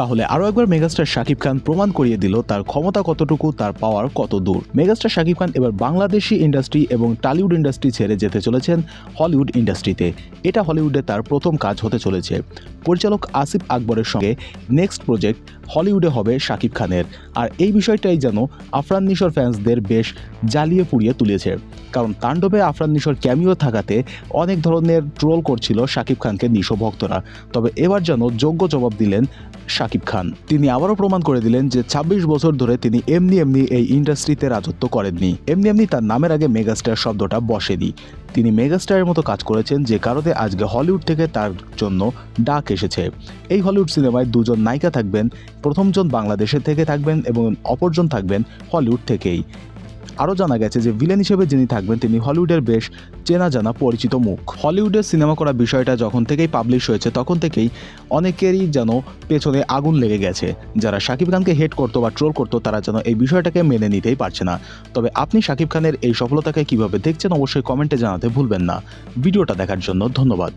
তাহলে আরও একবার মেগাস্টার শাকিব খান প্রমাণ করিয়ে দিল তার ক্ষমতা কতটুকু, তার পাওয়ার কত দূর। মেগাস্টার শাকিব খান এবার বাংলাদেশি ইন্ডাস্ট্রি এবং টলিউড ইন্ডাস্ট্রি ছেড়ে যেতে চলেছেন হলিউড ইন্ডাস্ট্রিতে এটা হলিউডে তার প্রথম কাজ হতে চলেছে। পরিচালক আসিফ আকবরের সঙ্গে নেক্সট প্রজেক্ট হলিউডে হবে শাকিব খানের। আর এই বিষয়টাই যেন আফরান নিশোর ফ্যান্সদের বেশ জ্বালিয়ে পুড়িয়ে তুলেছে। কারণ তাণ্ডবে আফরান নিশোর ক্যামিও থাকাতে অনেক ধরনের ট্রোল করছিল শাকিব খানকে নিশো ভক্তরা। তবে এবার যেন যোগ্য জবাব দিলেন শাকিব খান। তিনি আবারও প্রমাণ করে দিলেন যে ২৬ বছর ধরে তিনি এমনি এমনি এই ইন্ডাস্ট্রিতে রাজত্ব করেননি। এমনি এমনি তার নামের আগে মেগাস্টার শব্দটা বসেনি। তিনি মেগাস্টারের মতো কাজ করেছেন যে কারণে আজকে হলিউড থেকে তার জন্য ডাক এসেছে। এই হলিউড সিনেমায় দুজন নায়িকা থাকবেন, প্রথমজন বাংলাদেশের থেকে থাকবেন এবং অপরজন থাকবেন হলিউড থেকেই। আরও জানা গেছে যে ভিলেন হিসেবে যিনি থাকবেন, তিনি হলিউডের বেশ চেনা জানা পরিচিত মুখ। হলিউডের সিনেমা করা বিষয়টা যখন থেকেই পাবলিশ হয়েছে, তখন থেকেই অনেকেরই যেন পেছনে আগুন লেগে গেছে। যারা শাকিব খানকে হেট করতো বা ট্রোল করতো, তারা যেন এই বিষয়টাকে মেনে নিতেই পারছে না। তবে আপনি শাকিব খানের এই সফলতাকে কীভাবে দেখছেন, অবশ্যই কমেন্টে জানাতে ভুলবেন না। ভিডিওটা দেখার জন্য ধন্যবাদ।